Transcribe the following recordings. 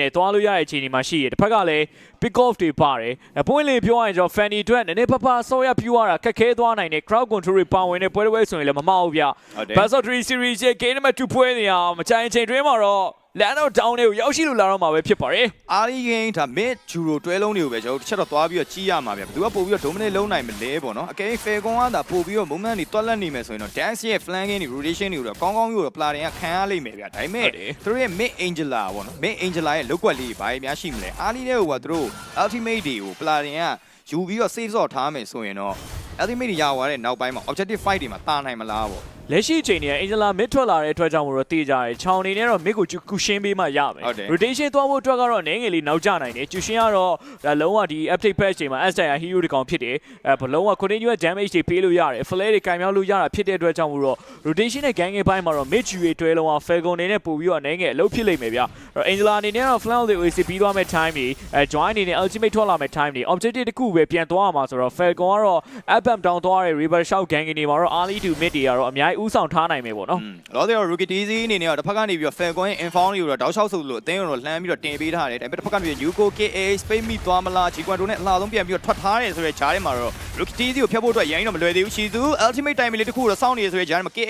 နဲ့သွားလို့ရတဲ့အခြေအနေမှာရှိရတစ်ဖက်ကလည်း pick off တွေပါတယ်အပွင့်လေးပြောရရင်ကျွန်တော် Fanny အတွက်နည်းနည်းပပဆော့ရပြူရတာခက်ခဲသွားနိုင်တယ် crowd control တွေပါဝင်တဲ့ပွဲတစ်ပွဲဆိုရင်လည်းမမဟုတ်ဗျဟုတ်တယ် Best of 3 series ရဲ့ game number 2ပွဲနေအောင်မချိုင်ချိန်တွင်းမှာတော့ land out down တွေကိုရောက်ရှိလို့လာတော့မှာပဲဖြစ်ပါတယ်အာရီဂိမ်းဒါ mid ဂျူရိုတွဲလုံးတွေကိုပဲကျွန်တော်တို့တစ်ချက်တော့သွားပြီးတော့ကြီးရမှာဗျဘယ်သူကပို့ပြီးတော့ dominate လုံးနိုင်မလဲပေါ့နော်အကယ်၍ fair ကွန်ကသာပို့ပြီးတော့ moment တွေတွက်လက်နေမယ်ဆိုရင်တော့ dance ရဲ့ flanking တွေ rotation တွေကိုတော့ကောင်းကောင်းယူတော့ player တွေကခံရလိမ့်မယ်ဗျဒါပေမဲ့ဟုတ်တယ်သူတို့ရဲ့ mid angela ပေါ့နော် mid angela ရဲ့လောက်ကွက်လေးဘာတွေများရှိမလဲအာရီတဲ့ဟိုကသူတို့ ultimate တွေကို player တွေကယူပြီးတော့ save ဆော့ထားမယ်ဆိုရင်တော့ ultimate တွေရသွားတဲ့နောက်ပိုင်းမှာ objective fight တွေမှာတာနိုင်မလားပေါ့ လက်ရှိအချိန်တွေကအင်ဂျလာမစ်ထွက်လာတဲ့အတွက်ကြောင့်မလို့တေးကြတယ်ချောင်းနေနဲ့တော့မစ်ကိုကူရှင်းပေးမှရမယ် rotation သွားဖို့အတွက်ကတော့နည်းငယ်လေးနောက်ကျနိုင်တယ်ကျူရှင်းကတော့ဒါလုံးဝဒီ update patch ချိန်မှာ STR hero တကောင်ဖြစ်တယ်အဲဘလုံးဝ continue damage တွေပေးလို့ရတယ် flare တွေကင်မြောက်လို့ရတာဖြစ်တဲ့အတွက်ကြောင့်မလို့ rotation နဲ့ gang ပိုင်းမှာတော့ mid ယူတွေတွဲလုံးဝ falcon နေနဲ့ပို့ပြီးတော့နည်းငယ်အလုပ်ဖြစ်လိမ့်မယ်ဗျအဲ့တော့ angela အနေနဲ့တော့ flank တွေ OC ပြီးသွားမဲ့ time တွေအဲ join အနေနဲ့ ultimate ထွက်လာမဲ့ time တွေ objective တခုပဲပြန်သွားရမှာဆိုတော့ falcon ကတော့ up and down သွားတဲ့ river shock gang တွေမှာတော့ early to mid တွေကတော့အများကြီးဥဆောင်ထားနိုင်မယ်ပေါ့နော်လောဆယ်တော့ rookie daisy အနေနဲ့တော့တစ်ဖက်ကနေပြီးတော့ falcon ရဲ့ inform တွေကိုတော့တောက်လျှောက်ဆိုလို့အသင်းကိုတော့လှမ်းပြီးတော့တင်ပေးထားတယ်ဒါပေမဲ့တစ်ဖက်ကနေပြီး yuko ka space meet သွားမလား g1 တို့နဲ့အလားဆုံးပြန်ပြီးတော့ထွက်ထားတယ်ဆိုတဲ့ဂျားထဲမှာတော့ rookie daisy ကိုဖျက်ဖို့အတွက်ရိုင်းတော့မလွယ်သေးဘူးချီသူ ultimate time လေးတစ်ခုတော့စောင့်နေရဆိုတဲ့ဂျားထဲမှာ ka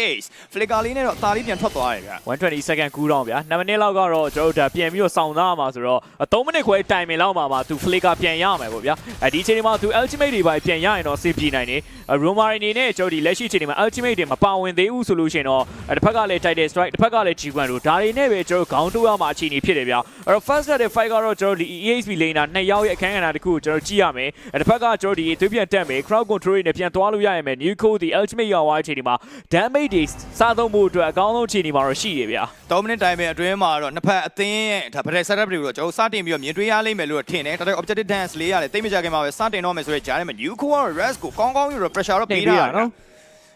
flicker လေးနဲ့တော့အသာလေးပြန်ထွက်သွားတယ်ဗျ120 second cool down ဗျာ2မိနစ်လောက်ကတော့ကျွန်တော်တို့ဒါပြန်ပြီးတော့စောင့်သားရမှာဆိုတော့3မိနစ်ခွဲ timing လောက်မှာမှာသူ flicker ပြန်ရမယ်ပေါ့ဗျာအဲဒီအချိန်ဒီမှာသူ ultimate တွေပါပြန်ရရင်တော့စေပြေနိုင်တယ် rumor အနေနဲ့ကျွန်တော်ဒီလက်ရှိအချိန်ဒီမှာ ultimate တွေမပါဝင်သေးဘူးဆိုလို့ရှိရင်တော့တစ်ဖက်ကလည်း title strike တစ်ဖက်ကလည်း G1 တို့ဒါတွေနဲ့ပဲကျွန်တော်ခေါင်းတိုးရမှာအခြေအနေဖြစ်တယ်ဗျာအဲ့တော့ first set တဲ့ fight ကတော့ကျွန်တော်ဒီ EXP laner နှစ်ယောက်ရဲ့အခန်းကဏ္ဍတစ်ခုကိုကျွန်တော်ကြည့်ရမယ်တစ်ဖက်ကကျွန်တော်ဒီသွေးပြန်တက်မယ် crowd control တွေနဲ့ပြန်သွားလို့ရရမယ် new code ဒီ ultimate ရောက်သွားတဲ့အချိန်ဒီမှာ damage တွေစားသုံးဖို့အတွက်အကောင်းဆုံးအခြေအနေမှာတော့ရှိတယ်ဗျာ3မိနစ်တိုင်းပဲအတွင်းမှာတော့နှစ်ဖက်အသင်းရဲ့ဒါဗရက် setup တွေကိုတော့ကျွန်တော်စတင်ပြီးတော့မြင်တွေ့ရလိမ့်မယ်လို့ထင်တယ်ဒါပေမဲ့ objective dance လေးရတယ်တိတ်မကြခင်မှာပဲစတင်တော့မယ်ဆိုတဲ့ဂျားထဲမှာ new core rest ကိုကောင်းကောင်းယူတော့ pressure တော့ပေးထားတာနော်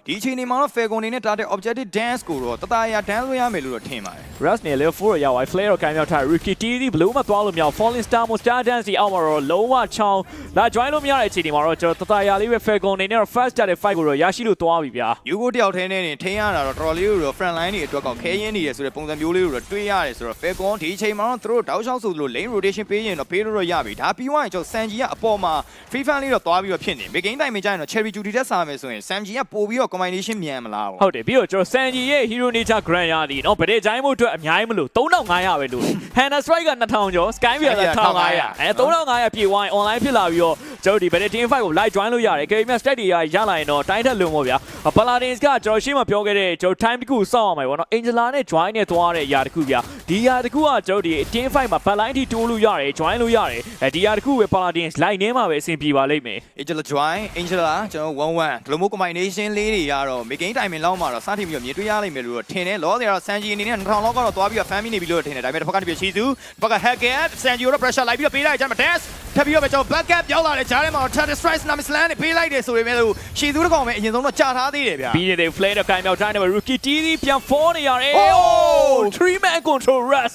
ဒီအချိန်ဒီမှာတော့ falcon အနေနဲ့တာတဲ့ objective dance ကိုတော့တတရာ dance လို့ရမယ်လို့တော့ထင်ပါတယ် Rust နဲ့ level 4ရောက်သွား flare တော့ကန်မြောက်ထား Rookie TD ဘလို့မသွားလို့မရအောင် Falling Star မို့ Star Dance ဒီအောက်မှာတော့လုံးဝချောင်းလာ join လို့မရတဲ့အချိန်ဒီမှာတော့ကျွန်တော်တတရာလေးပဲ Falcon အနေနဲ့တော့ first တက်တဲ့ fight ကိုတော့ရရှိလို့သွားပြီဗျာယူကိုတယောက်ထဲနဲ့နေထင်းရတာတော့တော်တော်လေးကိုတော့ front line တွေအတွက်ကောင်ခဲရင်းနေရဆိုတဲ့ပုံစံမျိုးလေးကိုတော့တွေးရတယ်ဆိုတော့ falcon ဒီအချိန်မှာတော့သူတို့တောက်လျှောက်ဆိုလို့ lane rotation ပေးရင်တော့ပေးလို့တော့ရပြီဒါပြီးသွားရင်ကျွန်တော် sanji ကအပေါ်မှာ free fan လေးတော့သွားပြီးတော့ဖြစ်နေ big game time မှာကြာရင်တော့ cherry duty တက်စားမယ်ဆိုရင် sanji ကပို့ပြီးတော့ combination မြန်မလား ဟုတ်တယ်ပြီးတော့ကျွန်တော် Sanji ရဲ့ Hero Nature Grand ရသည်เนาะဗတဲ့ချိုင်းမှုအတွက်အများကြီးမလို့3500ပဲလို့ Hannah Strike က2000ကျော် Sky Bear က1500အဲ3500ပြေဝိုင်း online ဖြစ်လာပြီးတော့ ကျွန်တော်ဒီဗတဲ့ team fight ကို live join လို့ရတယ် KM stat တွေရရလာရင်တော့တိုင်းထက်လွန်ပေါ့ဗျာ Paladins ကကျွန်တော်ရှင်းမပြောခဲ့တဲ့ကျွန်တော် time တစ်ခုစောင့်ရမှာပေါ့နော် Angela နဲ့ join နဲ့သွားတဲ့အရာတစ်ခုဗျာဒီအရာတစ်ခုကကျွန်တော်ဒီ team fight မှာ backline ထိတိုးလို့ရတယ် join လို့ရတယ်အဲဒီအရာတစ်ခုပဲ Paladins line ထဲမှာပဲအဆင်ပြေပါလိမ့်မယ် Angela join Angela ကျွန်တော်11ဒီလိုမျိုး combination လေးတွေကတော့ big game time လောက်မှာတော့စတင်ပြီးတော့မြင်တွေ့ရလိမ့်မယ်လို့တော့ထင်တယ်လောဆယ်တော့ sanji အနေနဲ့2000လောက်ကတော့သွားပြီးတော့ fan မိနေပြီလို့ထင်တယ်ဒါပေမဲ့တစ်ဖက်ကနေပြီးချီသူတစ်ဖက်က hacker sanji ကိုတော့ pressure လိုက်ပြီးတော့ပေးလိုက်ကြမှာ dance ထပ်ပြီးတော့ပဲကျွန်တော် back up ရောက်လာတယ်ဂျားထဲမှာ Charter Strike Tsunami Slam နဲ့ပေးလိုက်တယ်ဆိုပေမဲ့လို့ရှီသူတစ်ကောင်ပဲအရင်ဆုံးတော့ကြာထားသေးတယ်ဗျာပြီးနေတဲ့ flare တော့ကင်မြောက်ထားတယ် rookie TD ပြန် fall နေရတယ် Oh! oh 3 man control rush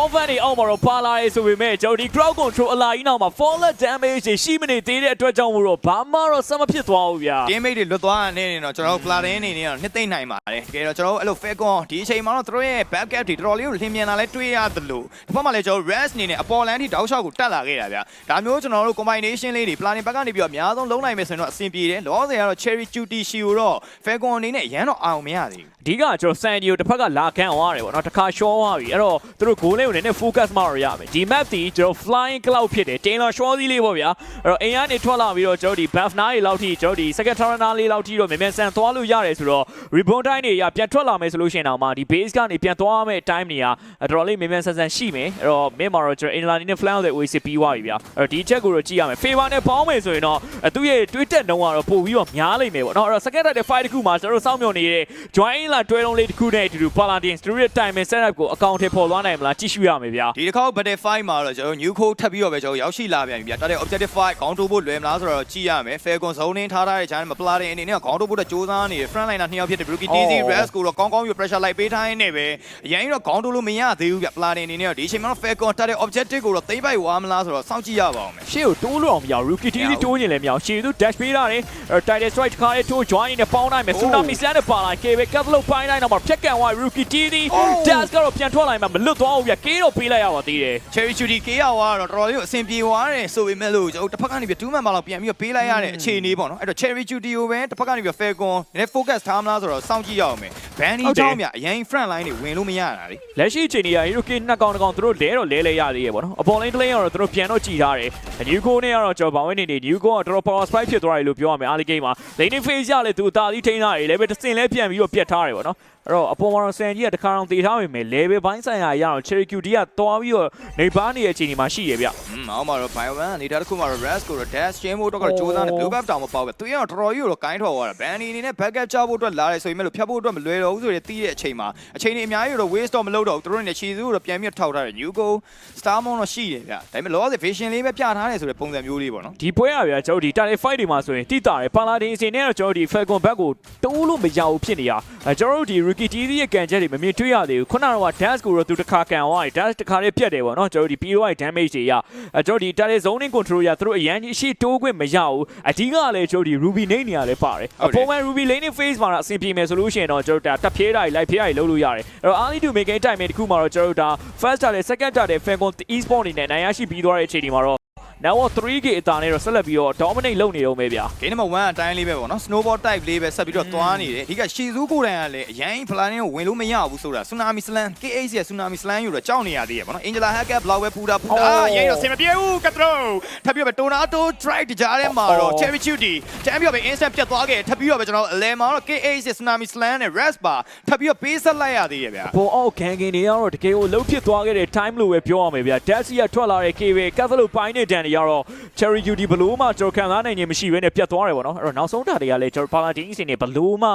over နေအောင်မှာတော့ပါလာရေးဆိုပေမဲ့ကျွန်တော်ဒီ crowd control အလာကြီးနောက်မှာ fall damage တွေရှိမနေသေးတဲ့အတွက်ကြောင့်မို့တော့ဘာမှတော့ဆက်မဖြစ်သွားဘူးဗျာ teammate တွေလွတ်သွားတဲ့အနေနဲ့တော့ကျွန်တော်တို့ Platin အနေနဲ့တော့နှစ်သိမ့်နိုင်ပါတယ်တကယ်တော့ကျွန်တော်တို့အဲ့လို Falcon ဒီအချိန်မှာတော့သူတို့ရဲ့ back up တွေတော်တော်လေးကိုလင်းမြန်လာလဲတွေးရသလိုဒီဘက်မှာလည်းကျွန်တော်တို့ rest အနေနဲ့အပေါ်လန်ထိတောက်လျှောက်ကိုတက်လာခဲ့တာဗျာဒါမျိုးကျွန်တော်တို့ combination လေးတွေ Platin ဘက်ကနေပြီးတော့အများဆုံးလုံးနိုင်မယ်ဆိုရင်တော့အဆင်ပြေတယ်လောဆယ်ကတော့ Cherry Cutie ရှီကိုတော့ Falcon အနေနဲ့ရမ်းတော့အောင်မရသေးဘူး အဓိကကျွန်တော် Sandy ကိုတစ်ဖက်ကလာခံအောင်ရတယ်ပေါ့နော်တစ်ခါရှော့သွားပြီအဲ့တော့သူတို့ goal လေးကိုနည်းနည်း focus မှတော့ရမယ်ဒီ map ဒီကျွန်တော် flying cloud ဖြစ်တယ် Taylor Shaw စီးလေးပေါ့ဗျာအဲ့တော့အင်အားနေထွက်လာပြီးတော့ကျွန်တော်ဒီ buff နားတွေလောက်ထိကျွန်တော်ဒီ second turner လေးလောက်ထိတော့မြန်မြန်ဆန်သွားလို့ရတယ်ဆိုတော့ rebound time တွေရပြန်ထွက်လာမယ်ဆိုလို့ရှိရင်တော့မှဒီ base ကနေပြန်သွားမယ့် time တွေကတော်တော်လေးမြန်မြန်ဆန်ဆန်ရှိမယ်အဲ့တော့ mid မှာတော့ကျွန်တော် inline နဲ့ flank တွေ OC ပြီးသွားပြီဗျာအဲ့တော့ဒီချက်ကိုတော့ကြည့်ရမယ် favor နဲ့ပေါင်းမယ်ဆိုရင်တော့သူ့ရဲ့တွေးတက်နှုန်းကတော့ပို့ပြီးတော့များလိမ့်မယ်ပေါ့နော်အဲ့တော့ second type တဲ့ fight တစ်ခုမှာကျွန်တော်တို့စောင့်မျှော်နေတဲ့ join လာတွဲလုံးလေးတစ်ခုနဲ့အတူတူ paladins သူတို့ရဲ့ timing setup ကိုအကောင့်ထဲပေါ်သွားနိုင်မလားကြည့်ရှုရမယ်ဗျာဒီတစ်ခေါက် battle fight မှာတော့ကျွန်တော် new code ထပ်ပြီးတော့ပဲကျွန်တော်ရောက်ရှိလာပြန်ပြီဗျာတာတဲ့ objective fight ခေါင်းတိုးဖို့လွယ်မလားဆိုတော့ကြည့်ရမယ် falcon zone နဲ့ထားထားတဲ့ channel မှာ platin အနေနဲ့ခေါင်းတိုးဖို့တော့စူးစမ်းနေတယ် front liner နှစ်ယောက်ဖြစ်တဲ့ rookie daisy rest ကိုတော့ကောင်းကောင်းယူ pressure လိုက်ပေးထားရင်းနဲ့ပဲအရင်ကတော့ခေါင်းတိုးလို့မရသေးဘူးဗျ platin အနေနဲ့တော့ဒီအချိန်မှာတော့ falcon ထားတဲ့ objective ကိုတော့သိမ့်ပိုက်ဝါမလားဆိုတော့စောင့်ကြည့်ရပါအောင်မယ်ရှေ့ကိုတိုးလို့အောင်မရ rookie team တိုးနေလဲမရအောင်ရှည်သူ dash ပေးတာတယ်အဲ့ title strike တစ်ခါလေးထိုး join နေပေါင်းနိုင်မယ် tsunami slam နဲ့ပါလာ KB ကပ်လို့ပိုင်းတိုင်းတော့မှဖြတ်ကန်သွား rookie team dash ကတော့ပြန်ထွက်လာမှမလွတ်သွားဘူးဗျကေးတော့ပေးလိုက်ရပါသေးတယ် cherry shooty ကေးရသွားတော့တော်တော်လေးကိုအဆင်ပြေသွားတယ်ဆိုပေမဲ့လို့ကျွန်တော်တစ်ဖက်ကနေပြီး2မှန်မှလောက်ပြန်ပြီးတော့ပေးလိုက်ရတဲ့အခြေအနေပေါ့နော်အဲ့တော့ cherry shooty ကိုပဲတစ်ဖက်ကနေပြီး falcon နည်း focus ထားမလားဆိုတော့စောင့်ကြည့်ရအောင်မယ် banny ကြောင့်မြအရင် front line တွေဝင်လို့မရတာလေလက်ရှိအချိန်ကြီးက rookie နှစ်ကောင်တစ်ကောင်သူတို့လဲတော့လဲလဲရသေးရဲ့ပေါ့နော်အပေါ် lane တစ် lane ကတော့သူတို့ပြန်တော့ကြည်ထားတယ် new go နဲ့ကတော့ကျွန်တော်ဘာဝင်နေနေ new go ကတော်တော် power spike ဖြစ်သွားတယ်လို့ပြောရမယ် early game မှာ lane phase ရလဲသူအသာစီးထိန်းထားတယ် level တစ်စင်လဲပြန်ပြီးတော့ပြတ်ထားတယ်ပေါ့နော် အဲ့တော့အပေါ်မှာတော့ဆန်ကြီးကတခါတော့တည်ထားပေမဲ့ level ဘိုင်းဆိုင်ရာရအောင် cherry QD ကသွားပြီးတော့နေပါနေတဲ့အချိန်ဒီမှာရှိရဗျอืมအောင်မှာတော့ bio one နေတာတစ်ခုမှာတော့ ras ကိုတော့ dash chain ဖို့တော့ကတော့စူးစမ်းတယ် blue buff တောင်မပေါက်ပဲသူရတော့တော်တော်ကြီးကိုတော့ကိုင်းထော်သွားတာ banny အနေနဲ့ backup ချဖို့အတွက်လာတယ်ဆိုရင်လည်းဖြတ်ဖို့အတွက်မလွယ်တော့ဘူးဆိုရင်တီးတဲ့အချိန်မှာအချိန်ကြီးအများကြီးတော့ waste တော့မလုပ်တော့ဘူးသူတို့အနေနဲ့ခြေစူးကိုတော့ပြန်ပြီးထောက်ထားတယ် new go star mon တော့ရှိတယ်ဗျဒါပေမဲ့ loss vision လေးပဲပြထားတယ်ဆိုတဲ့ပုံစံမျိုးလေးပေါ့နော်ဒီပွဲရဗျာကျွန်တော်ဒီ title fight တွေမှာဆိုရင်တိတာတယ်ပါလာဒင်အစီနဲ့တော့ကျွန်တော်ဒီ falcon back ကိုတိုးလို့မရဘူးဖြစ်နေတာအဲကျွန်တော်တို့ဒီ rookie tv ရဲ့ကန်ချက်တွေမမြင်တွေ့ရသေးဘူးခုနကတော့ dash ကိုတော့သူတစ်ခါကန်သွားတယ် dash တစ်ခါလေးပြတ်တယ်ပေါ့နော်ကျွန်တော်ဒီ PO ရဲ့ damage တွေရအဲကျွန်တော်ဒီ title zoning control ရသူတို့အရန်ကြီးအရှိတိုးခွင့်မရဘူးအဓိကလည်းကျွန်တော်ဒီ ruby name နေရာလည်းပါတယ်အပေါ်မှာ ruby lane phase မှာတော့အဆင်ပြေမယ်ဆိုလို့ရှိရင်တော့ကျွန်တော်တက်ဖြဲတာတွေ live ဖြဲတာတွေလုပ်လို့ရတယ်အဲ့တော့ early to make game time တစ်ခုမှာတော့ကျွန်တော်တို့ဒါ first တာနဲ့ second တာနဲ့ falcon e-sport အနေနဲ့နိုင်ရရှိပြီးသွားတဲ့အချိန်ဒီမှာတော့ now 3k အတာနဲ့တော့ဆက်လက်ပြီးတော့ dominate လုပ်နေတော့မယ်ဗျာ game number 1အတိုင်းလေးပဲပေါ့နော် snowball type လေးပဲဆက်ပြီးတော့သွားနေတယ်အဓိကရှီဇူးကိုယ်တိုင်ကလည်းအရင် planning ကိုဝင်လို့မရဘူးဆိုတာ tsunami slam KH ရဲ့ tsunami slam ယူတော့ကြောက်နေရသေးရပေါ့နော် angela hacker ဘလောက်ပဲပူတာပူတာအာရရင်တော့စင်မပြေဘူးကတ်ထရိုထပ်ပြီးတော့ပဲ tornado drive တကြားထဲမှာတော့ cherry shooty တမ်းပြီးတော့ပဲ instant ပြတ်သွားခဲ့ထပ်ပြီးတော့ပဲကျွန်တော်အလဲမှာတော့ KH ရဲ့ tsunami slam နဲ့ rest bar ထပ်ပြီးတော့ပေးဆက်လိုက်ရသေးရဗျာပုံအောက်ခံကင်တွေကတော့တကယ်ကိုလှုပ်ဖြစ်သွားခဲ့တဲ့ time လို့ပဲပြောရမယ်ဗျာ Dash ကထွက်လာတဲ့ KB ကတ်သလိုပိုင်းနဲ့တန်တွေကတော့ Cherry Duty ဘလို့မှကျွန်တော်ခံစားနိုင်ခြင်းမရှိဘဲနဲ့ပြတ်သွားတယ်ပေါ့နော်အဲ့တော့နောက်ဆုံးတာတွေကလည်းကျွန်တော် Paladin အစီနဲ့ဘလို့မှ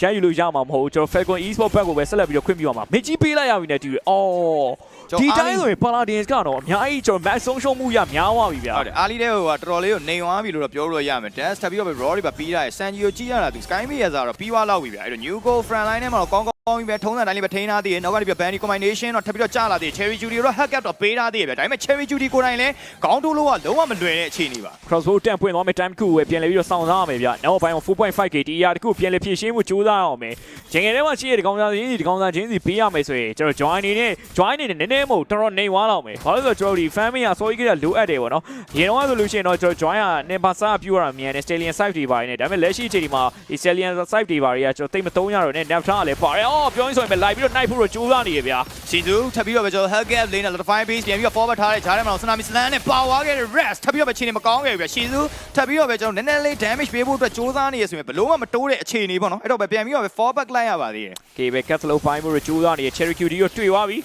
ရယူလို့ရမှာမဟုတ်ဘူးကျွန်တော် Falcon Esport Back ကိုပဲဆက်လက်ပြီးတော့ခွင့်ပြုရမှာမကြီးပေးလိုက်ရပြီနဲ့တူတယ်အော်ဒီတိုင်းဆိုရင် Paladin ကတော့အများကြီးကျွန်တော် max ဆုံးရှုံးမှုရများသွားပြီဗျာဟုတ်တယ်အာလီတဲ့ဟိုကတော်တော်လေးကိုနေသွားပြီလို့တော့ပြောလို့ရမယ် dash ထပ်ပြီးတော့ပဲ raw တွေပါပြီးတာရယ် san gio ကြည့်ရတာသူ sky me ရစားတော့ပြီးသွားလောက်ပြီဗျအဲ့တော့ new go front line ထဲမှာတော့ကောင်း ကောင်းပြီပဲထုံးစံတိုင်းလေးပဲထိန်းထားသေးတယ်နောက်ကနေပြ bandy combination တော့ထပ်ပြီးတော့ကြာလာသေးတယ် cherry judy တော့ hack up တော့ပေးထားသေးတယ်ဗျဒါပေမဲ့ cherry judy ကိုယ်တိုင်လည်းခေါင်းတိုးလို့ကလုံးဝမလွယ်တဲ့အခြေအနေပါ crossbow တန်ပွင့်သွားမယ် time တစ်ခုပဲပြန်လဲပြီးတော့စောင့်စားရမယ်ဗျ။နောက်ပိုင်းမှာ 4.5k တရားတစ်ခုပြန်လဲဖြည့်ရှင်းမှုကြိုးစားအောင်မယ်။ဂျင်ငယ်ထဲမှာရှိတဲ့ဒီကောင်စားချင်းစီဒီကောင်စားချင်းစီပေးရမယ်ဆိုရင်ကျွန်တော် join အနေနဲ့ join အနေနဲ့နည်းနည်းမဟုတ်တော်တော်နေသွားတော့မယ်။ဘာလို့လဲဆိုတော့ကျွန်တော်ဒီ fan မရ sorry ကလိုအပ်တယ်ပေါ့နော်။ရေတော့ဆိုလို့ရှိရင်တော့ကျွန်တော် join ကနေပါစာပြူရတာမြန်တယ် stallion site တွေပါတယ်နဲ့ဒါပေမဲ့လက်ရှိအချိန်ဒီမှာဒီ stallion site တွေပါတယ်ကကျွန်တော်တိတ်မသုံးရတော့နဲ့ nap ထားလည်းပါတယ်။အော်ပြောရင်းဆိုရင်ပဲ live ပြီးတော့ night ဖို့တော့ကြိုးစားနေရဗျာစီစုထပ်ပြီးတော့ပဲကျွန်တော် hack up lane နဲ့ notify base ပြန်ပြီးတော့ forward ထားတဲ့ဂျားထဲမှာ tsunami slam နဲ့ပါဝါခဲ့တဲ့ rest ထပ်ပြီးတော့ပဲခြေနေမကောင်းခဲ့ဘူးဗျစီစုထပ်ပြီးတော့ပဲကျွန်တော်နည်းနည်းလေး damage ပေးဖို့အတွက်စူးစမ်းနေရဆိုရင်ဘလုံးဝမတိုးတဲ့အခြေအနေပေါ့နော်အဲ့တော့ပဲပြန်ပြီးတော့ပဲ fall back လိုက်ရပါသေးတယ်ကေပဲကက်သလိုပိုင်းမှုကြိုးစားနေတဲ့ Cherry QD ကိုတွေ့သွားပြီ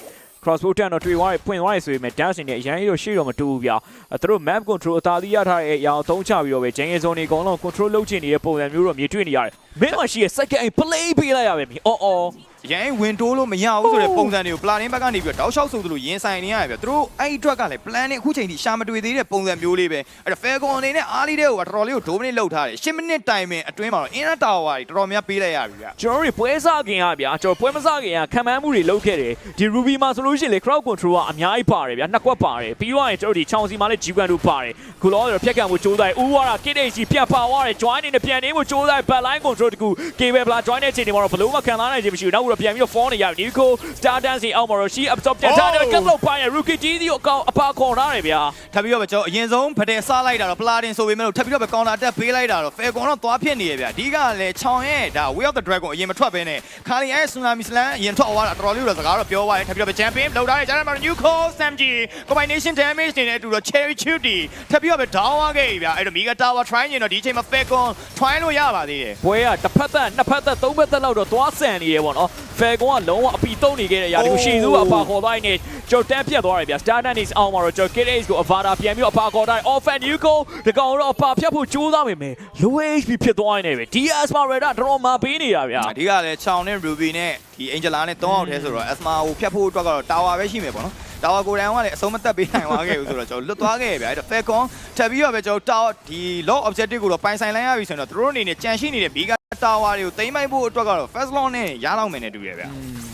crossbow တန်တော့တွေ့သွားပြီဖွင့်သွားပြီဆိုပေမဲ့ dash နဲ့အရန်ကြီးတော့ရှေ့တော့မတူဘူးဗျာအဲသူတို့ map control အသာသီးရထားတဲ့အရာကိုသုံးချပြီးတော့ပဲ jungle zone တွေအကုန်လုံး control လုပ်ချင်နေတဲ့ပုံစံမျိုးတော့မြင်တွေ့နေရတယ်မင်းမရှိရဲ့ second aim play ပေးလိုက်ရပဲမြင်အော်အော် ရန်ဝင်တိုးလို့မရဘူးဆိုတဲ့ပုံစံတွေကို planning ဘက်ကနေပြီးတော့တောက်လျှောက်ဆိုသလိုရင်ဆိုင်နေရတယ်ဗျသူတို့အဲ့ဒီအတွက်ကလည်း plan နဲ့အခုချိန်ထိရှာမတွေ့သေးတဲ့ပုံစံမျိုးလေးပဲအဲ့တော့ Falcon အနေနဲ့အားလေးတဲ့ကိုကတော်တော်လေးကို dominate လုပ်ထားတယ်10မိနစ်တိုင်ပင်အတွင်းမှာတော့ inner tower တွေတော်တော်များပေးလိုက်ရပြီဗျကျွန်တော်တို့ပွဲစားခင်ကဗျာကျွန်တော်ပွဲမစားခင်ကခံမှန်းမှုတွေလုပ်ခဲ့တယ်ဒီ ruby မှာဆိုလို့ရှိရင်လေ crowd control ကအများကြီးပါတယ်ဗျာနှစ်ကွက်ပါတယ်ပြီးတော့ရင်ကျွန်တော်တို့ဒီချောင်းစီမှာလည်း G1 တို့ပါတယ်ခုလောဆိုတော့ဖြတ်ကန်မှုကြိုးစားတယ်ဥဝါရာ KDC ပြတ်ပါသွားတယ် join နေနဲ့ပြန်နေမှုကြိုးစား back line control တကူ KB ဘလာ join တဲ့ချိန်တွေမှာတော့ဘလို့မခံစားနိုင်ခြင်းမရှိဘူးနောက်ပြီးတော့ပြန်ပြီးတော့ fall နေရတယ် Nico Star Dancing အောက်မှာတော့ she absorb ပြန်ထားတယ်ကတ်လို့ပိုင်းရ rookie G ဒီကိုအကောင်အပါခေါ်ထားတယ်ဗျာထပ်ပြီးတော့ပဲကျွန်တော်အရင်ဆုံးဗတဲ့စားလိုက်တာတော့ Platin ဆိုပေမဲ့လို့ထပ်ပြီးတော့ပဲ counter attack ပေးလိုက်တာတော့ Falcon တော့သွားဖြစ်နေရဗျအဓိကလည်းချောင်ရဲ့ဒါ Way of the Dragon အရင်မထွက်ဘဲနဲ့ခါလီရဲ့ Tsunami Slam အရင်ထွက်သွားတာတော်တော်လေးတော့စကားတော့ပြောပါတယ်ထပ်ပြီးတော့ပဲ Champion လောက်ထားတယ်ကြားထဲမှာ New Call Samji combination damage တွေနဲ့အတူတော့ Cherry Cutie ထပ်ပြီးတော့ပဲ down သွားခဲ့ပြီဗျအဲ့တော့ Mega Tower try နေတော့ဒီအချိန်မှာ Falcon try လို့ရပါသေးတယ်ပွဲကတစ်ဖက်သက်နှစ်ဖက်သက်သုံးဖက်သက်လောက်တော့သွားဆန်နေရပေါ့နော်ဖယ်ကွန်ကလုံးဝအပီတုံးနေခဲ့တဲ့ຢာဒီကိုရှီသူကအပါခေါ်သွားနေကျော်တန်းပြတ်သွားတယ်ဗျာ Star Dance အောင်မှာတော့ကျော် KDS ကို Avada ပြန်ပြီးတော့အပါခေါ်ထားတယ် Off and you go ဒီကောင်တော့အပါဖြတ်ဖို့ကြိုးစားမိမယ် low HP ဖြစ်သွားနေပြီ DS Marada တော်မှပေးနေတာဗျာအဓိကလည်းချောင်နဲ့ Ruby နဲ့ဒီ Angela နဲ့3အောင်ထဲဆိုတော့ Asma ကိုဖြတ်ဖို့အတွက်ကတော့ Tower ပဲရှိမယ်ပေါ့နော် Tower ကိုယ်တိုင်ကလည်းအဆုံးမသက်ပေးနိုင်သွားခဲ့ဘူးဆိုတော့ကျွန်တော်လွတ်သွားခဲ့ရဗျအဲ့တော့ Falcon ထပ်ပြီးတော့ပဲကျွန်တော် Tower ဒီ Lock Objective ကိုတော့ပိုင်ဆိုင်လိုက်ရပြီဆိုရင်တော့သူတို့အနေနဲ့ကြံရှိနေတဲ့ Mega တာဝါတွေကိုတိမ့်ပိုက်ဖို့အတွက်ကတော့ first law နဲ့ရတော့မယ်နဲ့တူတယ်ဗျာ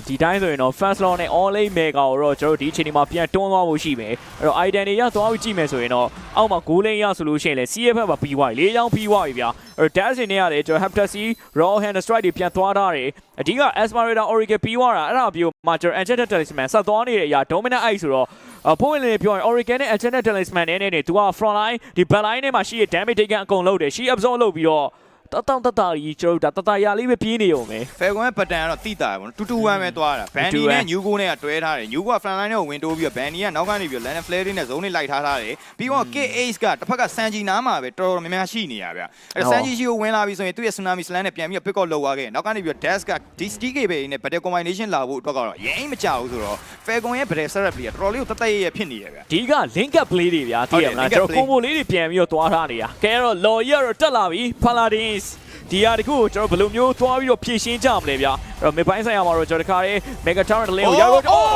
ဒီတိုင်းဆိုရင်တော့ fast law နဲ့ online mega ကိုတော့ကျွန်တော်တို့ဒီအချိန်ဒီမှာပြန်တွန်းသွားဖို့ရှိမယ်အဲ့တော့ item တွေရသွားပြီးကြည့်မယ်ဆိုရင်တော့အောက်မှာ goal lane ရဆိုလို့ရှိရင်လည်း CF ဘက်မှာပြီးသွားပြီ၄ချောင်းပြီးသွားပြီဗျာအဲ့တော့ dash တွေနဲ့ရတယ်ကျွန်တော် heptacy raw hand strike တွေပြန်သွားထားတယ်အဓိက aspirator oracle ပြီးသွားတာအဲ့ဒါပြီးမှကျွန်တော် enchanted talisman ဆက်သွားနေတဲ့အရာ dominant eye ဆိုတော့အဖိုးဝင်လေးပြောရင် oracle နဲ့ enchanted talisman နဲ့နဲ့သူက front line ဒီ back line နဲ့မှာရှိတဲ့ damage တွေကအကုန်လုပ်တယ် she absorb လုပ်ပြီးတော့ တတောင်တတကြီးကျွန်တော်တို့ဒါတတရလေးပဲပြေးနေရုံပဲ Falcon ရဲ့ pattern ကတော့တိတာပဲပေါ့နော်တူတူဝမ်းပဲသွားတာ Bandy နဲ့ New Go နဲ့ကတွဲထားတယ် New Go က front line နဲ့ကိုဝင်တိုးပြီးတော့ Bandy ကနောက်ကနေပြီးတော့ Land Flare တွေနဲ့ zone တွေလိုက်ထားထားတယ်ပြီးတော့ KH ကတစ်ဖက်က Sanji နားမှာပဲတော်တော်များများရှိနေရဗျအဲ့ Sanji ရှိကိုဝင်လာပြီဆိုရင်သူ့ရဲ့ Tsunami Slam နဲ့ပြန်ပြီးတော့ pick up လုပ်သွားခဲ့နောက်ကနေပြီးတော့ Dash က DSTK ပဲနဲ့ battle combination လာဖို့အတွက်ကတော့ရိမ့်မကြဘူးဆိုတော့ Falcon ရဲ့ battle setup တွေကတော်တော်လေးကိုတသက်ရရဖြစ်နေရဗျဒီက link up play တွေဗျာသိရမလားဟုတ်တယ်ကျွန် link up တော် combo လေးတွေပြန်ပြီးတော့သွားထားနေတာကဲတော့ lawyer တော့တက်လာပြီ paladins ဒီဟာတခုကိုကျွန်တော်ဘယ်လိုမျိုးသွားပြီးတော့ဖြည့်ရှင်းကြမလဲဗျာအဲ့ တော့ mid ပိုင်းဆိုင်ရာမှာတော့ကျွန်တော်ဒီခါလေး mega tower တလင်းကိုရောက်တော့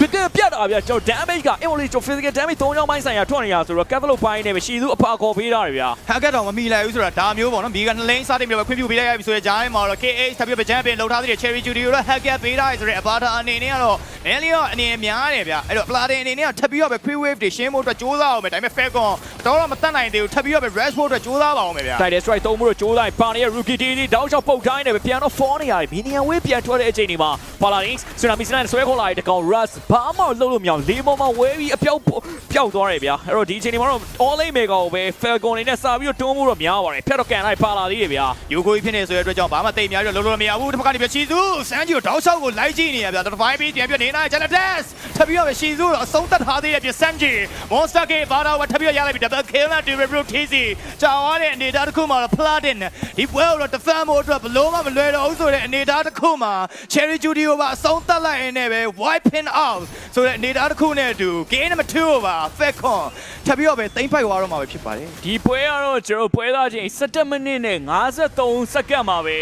ပြတ်ပြတ်တာဗျာကျွန်တော် damage က involate ကျွန်တော် physical damage 3ချောင်းပိုင်းဆိုင်ရာထွက်နေရဆိုတော့ capital ပိုင်းနဲ့မရှိသူအဖာခေါ်ပေးတာတွေဗျာဟာကတ်တော့မမီလိုက်ဘူးဆိုတာဒါမျိုးပေါ့နော်မီကနှလိမ့်စတင်ပြီးတော့ခွင့်ပြုပေးလိုက်ရပြီဆိုတဲ့ဂျိုင်းမှာတော့ KH ထပ်ပြီးတော့ champion လောက်ထားသေးတယ် Cherry Judy ကိုတော့ hack ပေးထားရဆိုတဲ့အဘာတာအနေနဲ့ကတော့နည်းနည်းတော့အနေများတယ်ဗျအဲ့တော့ Platin အနေနဲ့ကထပ်ပြီးတော့ပဲ quick wave တွေရှင်းဖို့အတွက်ကြိုးစားအောင်ပဲဒါပေမဲ့ Falcon တော့တော့မတတ်နိုင်သေးဘူးထပ်ပြီးတော့ပဲ rest ဖို့အတွက်ကြိုးစားပါအောင်ပဲဗျတိုက်တဲ့ strike သုံးမှုတော့ကြိုးလိုက်ပါနေတဲ့ rookie team ဒီတောက်ချောက်ပုတ်တိုင်းနဲ့ပဲပြန်တော့ fall နေရတယ် minion wave ပြန်ထွက်တဲ့အချိန်ဒီမှာ paladins tsunami slam ဆွဲခေါ်လာတဲ့တကောင် rush ဘာမှလှုပ်လို့မရအောင်လေးပေါ်မှာဝဲပြီးအပြောက်ပျောက်သွားတယ်ဗျာအဲ့တော့ဒီအချိန်ဒီမှာတော့ all lane mega ကိုပဲ falcon နေနဲ့စာပြီးတော့တွန်းမှုတော့များပါတယ်ဖြတ်တော့ကန်လိုက်ပါလာသေးတယ်ဗျာယူကိုကြီးဖြစ်နေဆိုတဲ့အတွက်ကြောင့်ဘာမှတိတ်များပြီးတော့လုံးလုံးမရဘူးတစ်ဖက်ကနေပြချီစုစန်းကြီးကိုတောက်လျှောက်ကိုလိုက်ကြည့်နေရဗျာတော့5ပြီးပြန်ပြနေနိုင်ဂျန်နဒက်ထပ်ပြီးတော့ရှီစုအဆုံးသတ်ထားသေးတဲ့ပြစန်းကြီးမွန်စတာကေဘာတော့ထပ်ပြီးရလိုက်ပြီ double kill နဲ့ double root teasy ကြာသွားတဲ့အနေအထားတစ်ခုမှာတော့ platin ဒီပွဲကိုတော့ defend ဖို့အတွက်ဘလို့မှမလွယ်တော့ဘူးဆိုတဲ့အနေအထားတစ်ခုမှာ cherry judy ကိုပါအဆုံးသတ်လိုက်ရင်းနဲ့ပဲ wiping out ဆိုတဲ့အနေအထားတစ်ခုနဲ့အတူ game number 2ကိုပါ falcon ထပ်ပြီးတော့ပဲတိမ့်ပိုက်သွားတော့မှာပဲဖြစ်ပါတယ်ဒီပွဲကတော့ကျွန်တော်ပွဲသားချင်း17မိနစ်နဲ့53စက္ကန့်မှာပဲ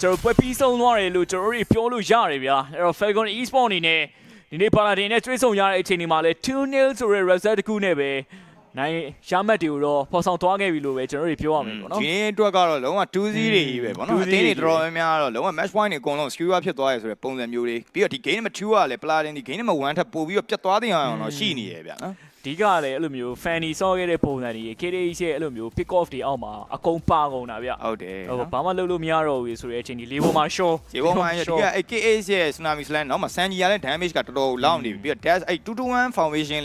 ကျွန်တော်ပွဲပြီးဆုံးသွားတယ်လို့ကျွန်တော်တို့ပြောလို့ရတယ်ဗျာအဲ့တော့ Falcon Esport အနေနဲ့ဒီနေ့ Paladin နဲ့ကျွေးဆုံရတဲ့အချိန်ဒီမှာလဲ2-0ဆိုတဲ့ result တစ်ခုနဲ့ပဲ နိုင်ရမှတ်တွေကိုတော့ဖော်ဆောင်သွားခဲ့ပြီလို့ပဲကျွန်တော်တို့ပြောရမယ်ပေါ့နော်ဒီနေ့အတွက်ကတော့လုံးဝ2 0တွေကြီးပဲဗောနော်အသင်းတွေတော်တော်များများကတော့လုံးဝ match point တွေအကုန်လုံး skew ဖြစ်သွားရဆိုတဲ့ပုံစံမျိုးလေးပြီးတော့ဒီ game number 2ကလည်း platin ဒီ game number 1ထပ်ပို့ပြီးတော့ပြတ်သွားတဲ့အောင်တော့ရှိနေရဲ့ဗျာနော်ဒီကလည်းအဲ့လိုမျိုး fanny ဆော့ခဲ့တဲ့ပုံစံတွေ KDH ရဲ့အဲ့လိုမျိုး pick off တွေအောက်မှာအကုန်ပါကုန်တာဗျဟုတ်တယ်ဟိုဘာမှလုပ်လို့မရတော့ဘူးဆိုတဲ့အချိန်ဒီလေးပေါ်မှာ show ဒီပေါ်မှာဒီက AKA ရဲ့ tsunami slam တော့မှ sanji ရတဲ့ damage ကတော်တော်လောင်းနေပြီပြီးတော့ dash အဲ့221 foundation